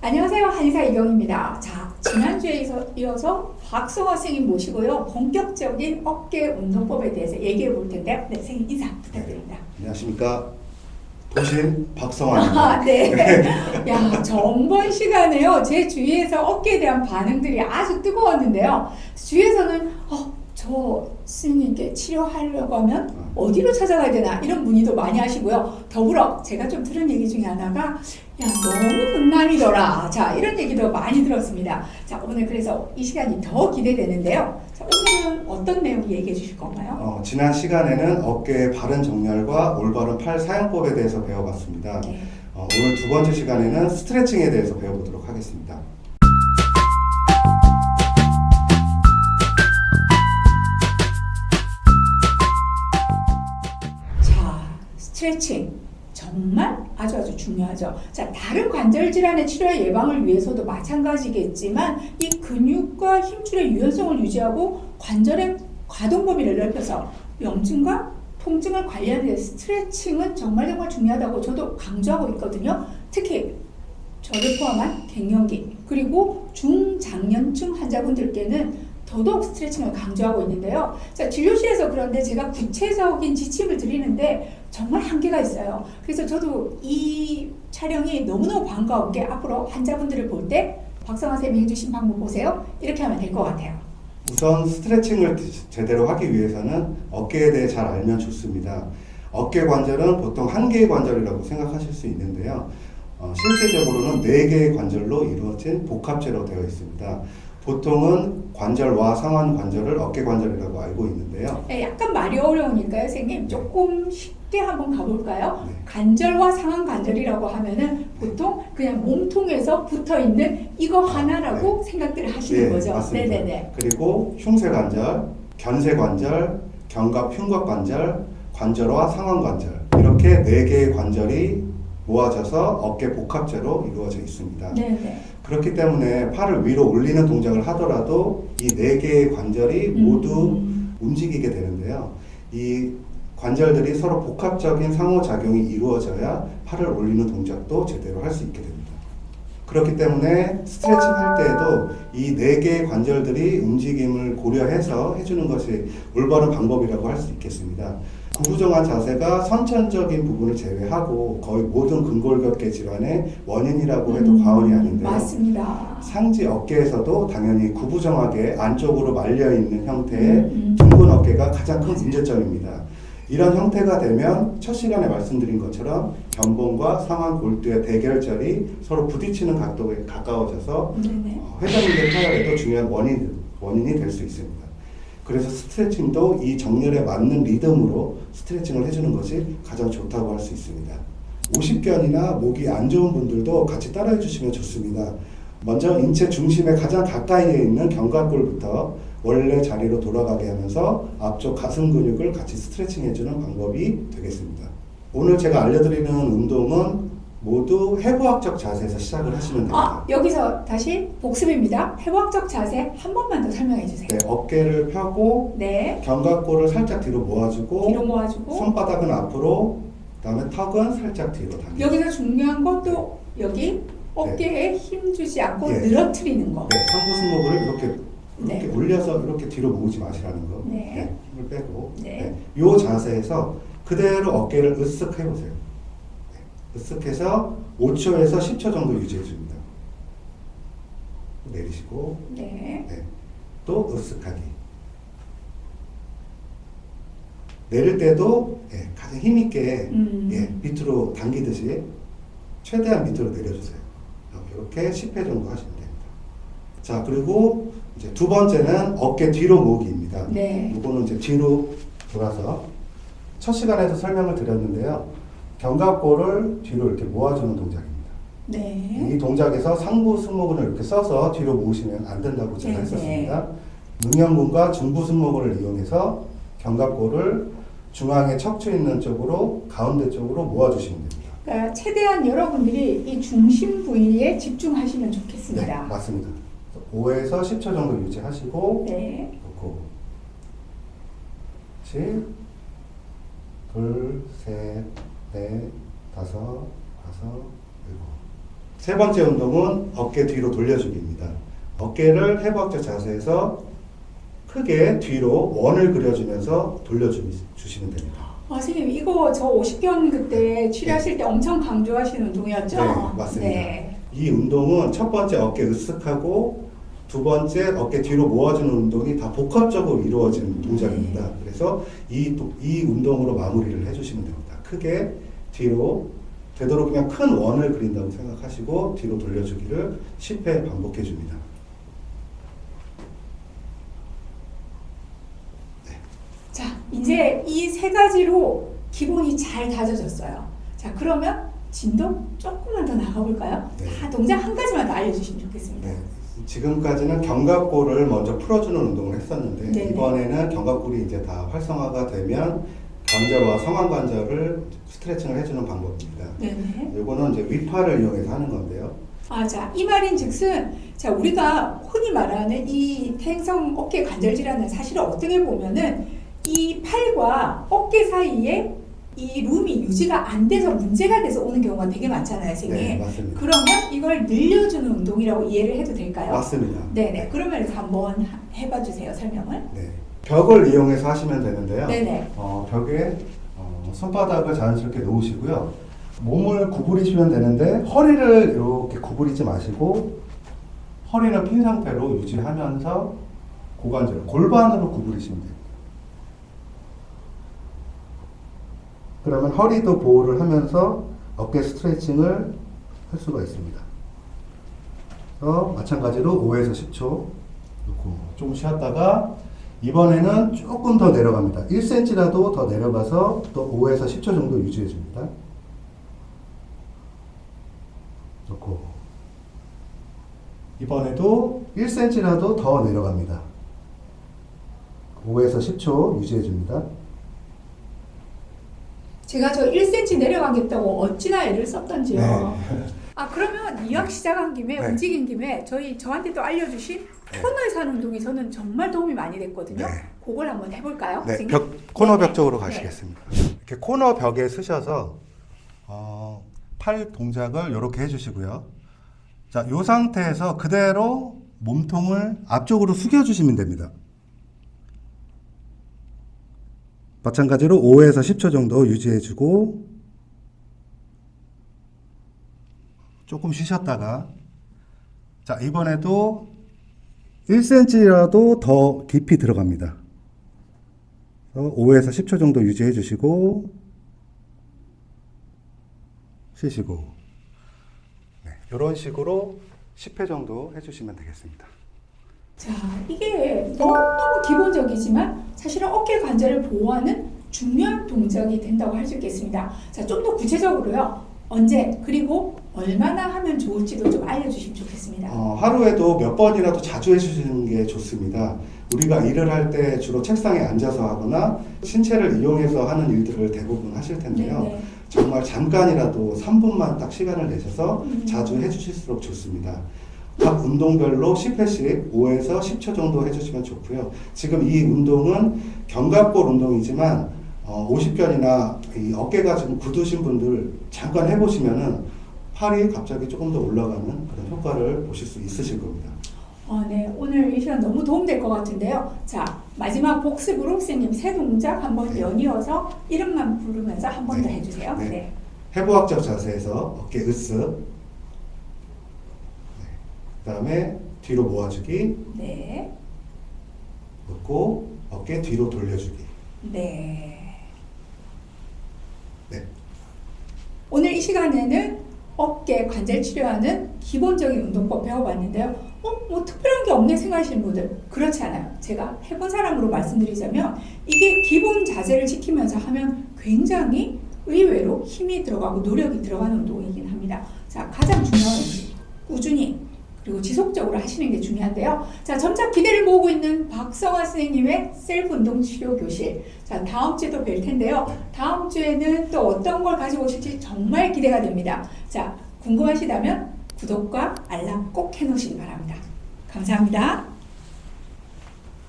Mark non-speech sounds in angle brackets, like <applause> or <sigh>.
안녕하세요. 한의사 이경입니다. 자, 지난주에 이어서- 박성화 선생님 모시고요. 본격적인 어깨 운동법에 대해서 얘기해 볼 텐데요. 네, 선생님 인사 부탁드립니다. 안녕하십니까. 도신 박성환입니다. 아, 네. <laughs> 야, 전번 시간에요. 제 주위에서 어깨에 대한 반응들이 아주 뜨거웠는데요. 주위에서는, 어, 저 스님께 치료하려고 하면 어디로 찾아가야 되나 이런 문의도 많이 하시고요. 더불어 제가 좀 들은 얘기 중에 하나가 야 너무 hun남이더라. 자 이런 얘기도 많이 들었습니다. 자 오늘 그래서 이 시간이 더 기대되는데요. 자 오늘은 어떤 내용 얘기해 주실 건가요? 어, 지난 시간에는 어깨의 바른 정렬과 올바른 팔 사용법에 대해서 배워봤습니다. 네. 어, 오늘 두 번째 시간에는 스트레칭에 대해서 배워보도록 하겠습니다. 스트레칭 정말 아주 아주 중요하죠. 자, 다른 관절 질환의 치료 예방을 위해서도 마찬가지겠지만 이 근육과 힘줄의 유연성을 유지하고 관절의 가동 범위를 넓혀서 염증과 통증을 관리하는 데 스트레칭은 정말 정말 중요하다고 저도 강조하고 있거든요. 특히 저를 포함한 갱년기 그리고 중장년층 환자분들께는 더더욱 스트레칭을 강조하고 있는데요. 자, 진료실에서 그런데 제가 구체적인 지침을 드리는데 정말 한계가 있어요. 그래서 저도 이 촬영이 너무너무 반가운 게 앞으로 환자분들을 볼 때 박성화 쌤이 해주신 방법 보세요. 이렇게 하면 될 것 같아요. 우선 스트레칭을 제대로 하기 위해서는 어깨에 대해 잘 알면 좋습니다. 어깨 관절은 보통 한 개의 관절이라고 생각하실 수 있는데요. 어, 실제적으로는 네 개의 관절로 이루어진 복합체로 되어 있습니다. 보통은 관절와 상완 관절을 어깨 관절이라고 알고 있는데요. 네, 약간 말이 어려우니까요, 선생님. 조금 쉽게 한번 가볼까요? 네. 관절과 상완 관절이라고 하면은 보통 그냥 몸통에서 붙어 있는 이거 하나라고 생각들을 하시는 네, 거죠. 맞습니다. 네네네. 그리고 흉쇄 관절, 견쇄 관절, 견갑 흉곽 관절, 관절과 상완 관절 이렇게 네 개의 관절이 모아져서 어깨 복합체로 이루어져 있습니다. 네네. 그렇기 때문에 팔을 위로 올리는 동작을 하더라도 이 네 개의 관절이 모두 음. 움직이게 되는데요. 이 관절들이 서로 복합적인 상호작용이 이루어져야 팔을 올리는 동작도 제대로 할 수 있게 됩니다. 그렇기 때문에 스트레칭 할 때에도 이 네 개의 관절들이 움직임을 고려해서 해주는 것이 올바른 방법이라고 할 수 있겠습니다. 구부정한 자세가 선천적인 부분을 제외하고 거의 모든 근골격계 질환의 원인이라고 해도 음, 과언이 아닌데요. 맞습니다. 상지 어깨에서도 당연히 구부정하게 안쪽으로 말려 있는 형태의 음, 음. 둥근 어깨가 가장 큰 문제점입니다. 이런 형태가 되면 첫 시간에 말씀드린 것처럼 견봉과 상완 골두의 대결절이 서로 부딪히는 각도에 가까워져서. 어, 회전근개 파열에도 중요한 원인, 원인이 될 수 있습니다. 그래서 스트레칭도 이 정렬에 맞는 리듬으로 스트레칭을 해주는 것이 가장 좋다고 할 수 있습니다. 오십견이나 목이 안 좋은 분들도 같이 따라해 주시면 좋습니다. 먼저 인체 중심에 가장 가까이에 있는 견갑골부터 원래 자리로 돌아가게 하면서 앞쪽 가슴 근육을 같이 스트레칭 해주는 방법이 되겠습니다. 오늘 제가 알려드리는 운동은 모두 해부학적 자세에서 시작을 하시면 됩니다. 아, 여기서 다시 복습입니다. 회복적 자세 한 번만 더 설명해 주세요. 네, 어깨를 펴고 네. 견갑골을 살짝 뒤로 모아주고 뒤로 모아주고 손바닥은 앞으로 그다음에 턱은 살짝 뒤로 당겨. 여기서 중요한 건또 여기 어깨에 힘 주지 않고 예. 늘어뜨리는 거. 네, 상부 승모근을 이렇게 이렇게 네. 올려서 이렇게 뒤로 모으지 마시라는 거. 네. 힘을 빼고. 네. 네. 요 자세에서 그대로 어깨를 으쓱 해보세요. 네. 으쓱 해서 5초에서 10초 정도 유지해 줍니다. 내리시고 네. 네. 또 으쓱하기. 내릴 때도 예, 가장 힘있게 음. 예, 밑으로 당기듯이 최대한 밑으로 내려주세요. 이렇게 10회 정도 하시면. 자, 그리고 이제 두 번째는 어깨 뒤로 모으기입니다. 네. 이거는 이제 뒤로 돌아서 첫 시간에도 설명을 드렸는데요. 견갑골을 뒤로 이렇게 모아주는 동작입니다. 네. 이 동작에서 상부 승모근을 이렇게 써서 뒤로 모으시면 안 된다고 제가 네, 했었습니다. 능형근과 중부 승모근을 이용해서 견갑골을 중앙에 척추 있는 쪽으로 가운데 쪽으로 모아주시면 됩니다. 그러니까 최대한 여러분들이 이 중심 부위에 집중하시면 네, 좋겠습니다. 맞습니다. 5에서 10초 정도 유지하시고 네. 놓고 그렇지 둘, 셋, 넷, 다섯, 다섯, 일곱 세 번째 운동은 어깨 뒤로 돌려주기입니다. 어깨를 해부학적 자세에서 크게 뒤로 원을 그려주면서 돌려주시면 됩니다. 아, 선생님 이거 저 50견 그때 치료하실 때 엄청 강조하시는 운동이었죠? 네, 맞습니다. 네. 이 운동은 첫 번째 어깨 으쓱하고 두 번째 어깨 뒤로 모아주는 운동이 다 복합적으로 이루어지는 동작입니다. 그래서 이, 도- 이 운동으로 마무리를 해주시면 됩니다. 크게 뒤로 되도록 그냥 큰 원을 그린다고 생각하시고 뒤로 돌려주기를 10회 반복해 줍니다. 자, 이제 이 세 가지로 기본이 잘 다져졌어요. 자, 그러면 진도 조금만 더 나가볼까요? 네. 다 동작 한 가지만 더 알려주시면 좋겠습니다. 네. 지금까지는 견갑골을 먼저 풀어주는 운동을 했었는데 네네. 이번에는 견갑골이 이제 다 활성화가 되면 관절과 성완관절을 스트레칭을 해주는 방법입니다. 네네. 이거는 이제 위파를 이용해서 하는 건데요. 아, 자, 이 말인 즉슨, 자, 우리가 흔히 말하는 이 퇴행성 어깨 관절 질환은 사실은 어떻게 보면은 이 팔과 어깨 사이에 이 룸이 유지가 안 돼서 문제가 돼서 오는 경우가 되게 많잖아요, 선생님. 네, 맞습니다. 그러면 이걸 늘려주는 운동이라고 이해를 해도 될까요? 맞습니다. 네네. 그러면 한번 하- 해봐 주세요, 설명을. 네. 벽을 이용해서 하시면 되는데요. 네네. 어, 벽에 어, 손바닥을 자연스럽게 놓으시고요. 몸을 구부리시면 되는데 허리를 이렇게 구부리지 마시고 허리를 핀 상태로 유지하면서 고관절 골반으로 구부리시면 돼요. 그러면 허리도 보호를 하면서 어깨 스트레칭을 할 수가 있습니다. 그래서 마찬가지로 5에서 10초 놓고 좀 쉬었다가 이번에는 조금 더 내려갑니다. 1cm라도 더 내려가서 또 5에서 10초 정도 유지해 줍니다. 놓고 이번에도 1cm라도 더 내려갑니다. 5에서 10초 유지해 줍니다. 제가 저 1cm 내려가겠다고 어찌나 애를 썼던지요. 네. 아 그러면 이왕 시작한 김에 네. 움직인 김에 저희 저한테 또 알려주신 네. 코너에서 하는 운동이 저는 정말 도움이 많이 됐거든요. 네. 그걸 한번 해볼까요? 네? 벽 코너 벽 쪽으로 네. 가시겠습니다. 이렇게 코너 벽에 쓰셔서 어, 팔 동작을 이렇게 해주시고요. 자, 이 상태에서 그대로 몸통을 앞쪽으로 숙여주시면 됩니다. 마찬가지로 5에서 10초 정도 유지해주고 조금 쉬셨다가 자 이번에도 1cm라도 더 깊이 들어갑니다. 5에서 10초 정도 유지해 주시고 쉬시고 네, 이런 식으로 10회 정도 해주시면 되겠습니다. 자 이게 너무너무 기본적이지만 사실은 어깨 관절을 보호하는 중요한 동작이 된다고 할 수 있겠습니다. 자 좀 더 구체적으로요. 언제 그리고 얼마나 하면 좋을지도 좀 알려주시면 좋겠습니다. 어, 하루에도 몇 번이라도 자주 해주시는 게 좋습니다. 우리가 일을 할 때 주로 책상에 앉아서 하거나 신체를 이용해서 하는 일들을 대부분 하실 텐데요. 네, 네. 정말 잠깐이라도 3분만 딱 시간을 내셔서 음. 자주 해주실수록 좋습니다. 각 운동별로 10회씩 5에서 10초 정도 해주시면 좋고요. 지금 이 운동은 견갑골 운동이지만 어, 50견이나 이 어깨가 좀 굳으신 분들 잠깐 해보시면은 팔이 갑자기 조금 더 올라가는 그런 효과를 보실 수 있으실 겁니다. 어, 네, 오늘 이 시간 너무 도움될 것 같은데요. 자, 마지막 복습으로 선생님 세 동작 한번 네. 연이어서 이름만 부르면서 한 번더 네. 해주세요. 네. 네. 해부학적 자세에서 어깨 으쓱 네. 그 다음에 뒤로 모아주기 네. 놓고 어깨 뒤로 돌려주기 네. 네. 오늘 이 시간에는 어깨 관절 치료하는 기본적인 운동법 배워봤는데요. 어, 뭐 특별한 게 없네 생각하시는 분들 그렇지 않아요. 제가 해본 사람으로 말씀드리자면 이게 기본 자세를 지키면서 하면 굉장히 의외로 힘이 들어가고 노력이 들어가는 운동이긴 합니다. 자, 가장 중요한 꾸준히 그리고 지속적으로 하시는 게 중요한데요. 자, 점차 기대를 모으고 있는 박성화 선생님의 셀프 운동 치료 교실. 자, 다음 주에도 뵐 텐데요. 다음 주에는 또 어떤 걸 가지고 오실지 정말 기대가 됩니다. 자, 궁금하시다면 구독과 알람 꼭 해놓으시기 바랍니다. 감사합니다.